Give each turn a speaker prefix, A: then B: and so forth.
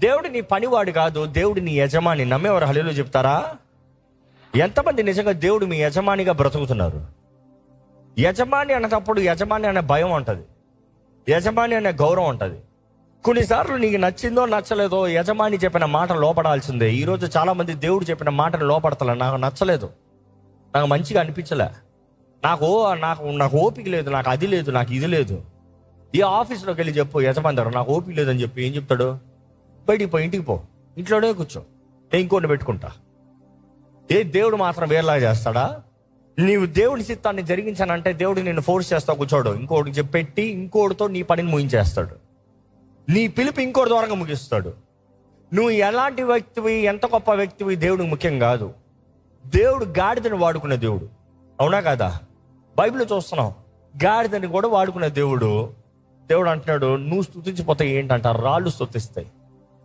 A: దేవుడు నీ పనివాడు కాదు దేవుడు నీ యజమాని. నమ్మేవారు హలీలో చెప్తారా? ఎంతమంది నిజంగా దేవుడు మీ యజమానిగా బ్రతుకుతున్నారు? యజమాని అన్నప్పుడు యజమాని అనే భయం ఉంటుంది. యజమాని అనే గౌరవం ఉంటుంది. కొన్నిసార్లు నీకు నచ్చిందో నచ్చలేదో యజమాని చెప్పిన మాట లోపడాల్సిందే. ఈరోజు చాలామంది దేవుడు చెప్పిన మాటను లోపడతలే. నాకు నచ్చలేదు. నాకు మంచిగా అనిపించలే. నాకు ఓ నాకు నాకు ఓపిక లేదు. నాకు అది లేదు నాకు ఇది లేదు. ఈ ఆఫీస్లోకి వెళ్ళి చెప్పు యజమాని దగ్గర నాకు ఓపిక లేదని చెప్పి ఏం చెప్తాడు? బయటికి పో ఇంటికి పో. ఇంట్లోనే కూర్చో. నేను ఇంకోటి పెట్టుకుంటా. ఏ దేవుడు మాత్రం వేరేలా చేస్తాడా? నీవు దేవుడి చిత్తాన్ని జరిగించానంటే దేవుడు నిన్ను ఫోర్స్ చేస్తా కూర్చోడు. ఇంకోటి చెప్పి పెట్టి ఇంకోటితో నీ పనిని ముగించేస్తాడు. నీ పిలుపు ఇంకోటి ద్వారా ముగిస్తాడు. నువ్వు ఎలాంటి వ్యక్తివి ఎంత గొప్ప వ్యక్తివి దేవుడికి ముఖ్యం కాదు. దేవుడు గాడిదని వాడుకునే దేవుడు. అవునా కదా? బైబిల్లో చూస్తున్నాం. గాడిదని కూడా వాడుకునే దేవుడు. దేవుడు అంటున్నాడు నువ్వు స్థుతించిపోతే ఏంటంట రాళ్ళు స్థుతిస్తాయి